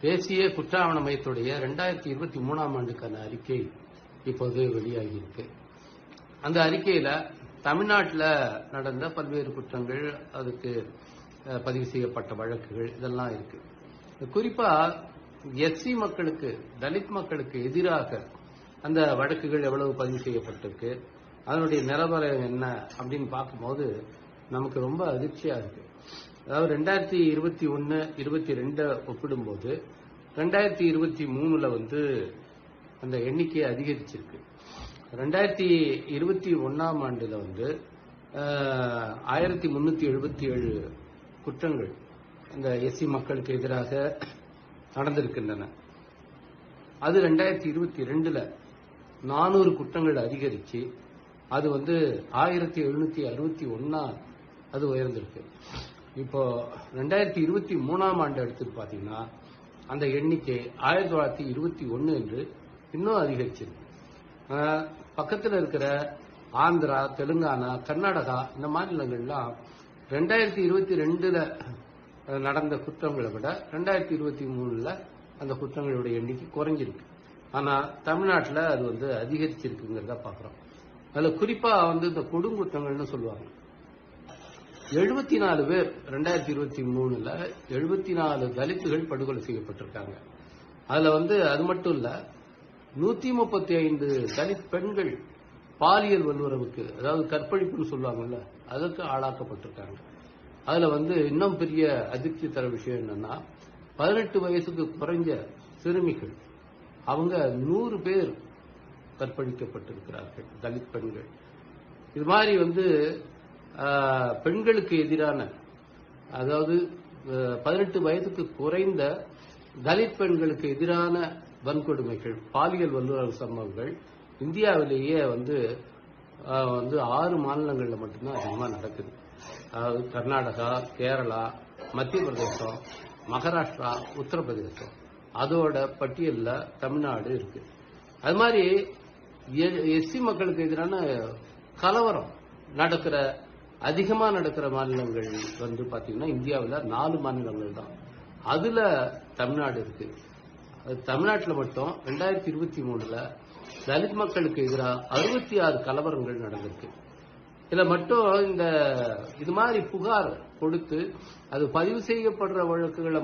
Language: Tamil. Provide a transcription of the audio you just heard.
தேசிய குற்ற ஆவண மையத்துடைய ரெண்டாயிரத்தி இருபத்தி மூணாம் ஆண்டுக்கான அறிக்கை இப்போது வெளியாகி இருக்கு அந்த அறிக்கையில தமிழ்நாட்டில் நடந்த பல்வேறு குற்றங்கள் அதுக்கு பதிவு செய்யப்பட்ட வழக்குகள் இதெல்லாம் இருக்கு. குறிப்பா எஸ்சி மக்களுக்கு தலித் மக்களுக்கு எதிராக அந்த வழக்குகள் எவ்வளவு பதிவு செய்யப்பட்டிருக்கு அதனுடைய நிலவரம் என்ன அப்படின்னு பார்க்கும்போது நமக்கு ரொம்ப அதிர்ச்சியா இருக்கு. அதாவது ரெண்டாயிரத்தி இருபத்தி ஒன்னு இருபத்தி ரெண்டை ஒப்பிடும்போது ரெண்டாயிரத்தி இருபத்தி மூணுல வந்து அந்த எண்ணிக்கை அதிகரிச்சிருக்கு. ரெண்டாயிரத்தி இருபத்தி ஒன்னாம் ஆண்டுல வந்து ஆயிரத்தி முன்னூத்தி எழுபத்தி ஏழு குற்றங்கள் அந்த எஸ்சி மக்களுக்கு எதிராக நடந்திருக்கின்றன. அது ரெண்டாயிரத்தி இருபத்தி ரெண்டுல நானூறு குற்றங்கள் அதிகரிச்சு அது வந்து ஆயிரத்தி எழுநூத்தி அறுபத்தி ஒன்னா அது உயர்ந்திருக்கு. இப்போ ரெண்டாயிரத்தி இருபத்தி மூணாம் ஆண்டு எடுத்து பார்த்தீங்கன்னா அந்த எண்ணிக்கை ஆயிரத்தி தொள்ளாயிரத்தி இருபத்தி ஒன்னு என்று இன்னும் அதிகரிச்சிருக்கு. பக்கத்தில் இருக்கிற ஆந்திரா தெலுங்கானா கர்நாடகா இந்த மாநிலங்கள்லாம் ரெண்டாயிரத்தி இருபத்தி ரெண்டுல நடந்த குற்றங்களை விட ரெண்டாயிரத்தி இருபத்தி மூணுல அந்த குற்றங்களுடைய எண்ணிக்கை குறைஞ்சிருக்கு. ஆனா தமிழ்நாட்டில் அது வந்து அதிகரிச்சிருக்குங்கிறத பாக்குறோம். அதுல குறிப்பா வந்து இந்த கொடுங்குற்றங்கள்னு சொல்லுவாங்க. எழுபத்தி நாலு பேர் ரெண்டாயிரத்தி இருபத்தி மூணுல எழுபத்தி நாலு தலித்துகள் படுகொலை செய்யப்பட்டிருக்காங்க. அதுல வந்து அது மட்டும் இல்ல நூத்தி முப்பத்தி ஐந்து தலித் பெண்கள் பாலியல் வல்லுறவுக்கு அதாவது கற்பழிப்புன்னு சொல்லுவாங்கல்ல அதற்கு ஆளாக்கப்பட்டிருக்காங்க. அதுல வந்து இன்னும் பெரிய அதிர்ச்சி தர விஷயம் என்னன்னா பதினெட்டு வயசுக்கு குறைஞ்ச சிறுமிகள் அவங்க நூறு பேர் கற்பழிக்கப்பட்டிருக்கிறார்கள் தலித் பெண்கள். இது மாதிரி வந்து பெண்களுக்கு எதிரான அதாவது பதினெட்டு வயதுக்கு குறைந்த தலித் பெண்களுக்கு எதிரான வன்கொடுமைகள் பாலியல் வல்லுறவு சம்பவங்கள் இந்தியாவிலேயே வந்து வந்து ஆறு மாநிலங்களில் மட்டும்தான் அதிகமாக நடக்குது. அதாவது கர்நாடகா கேரளா மத்திய பிரதேசம் மகாராஷ்டிரா உத்தரப்பிரதேசம். அதோட பட்டியலில் தமிழ்நாடு இருக்கு. அது மாதிரி எஸ்சி மக்களுக்கு எதிரான கலவரம் நடக்கிற அதிகமா நடக்கிற மாநிலங்கள் வந்து பாத்தீங்கன்னா இந்தியாவில் நாலு மாநிலங்கள் தான். அதுல தமிழ்நாடு இருக்கு. அது தமிழ்நாட்டில் மட்டும் ரெண்டாயிரத்தி இருபத்தி மூணுல தலித் மக்களுக்கு எதிராக அறுபத்தி ஆறு கலவரங்கள் நடந்திருக்கு. இதுல மட்டும் இந்த இது மாதிரி புகார் கொடுத்து அது பதிவு செய்யப்படுற வழக்குகளை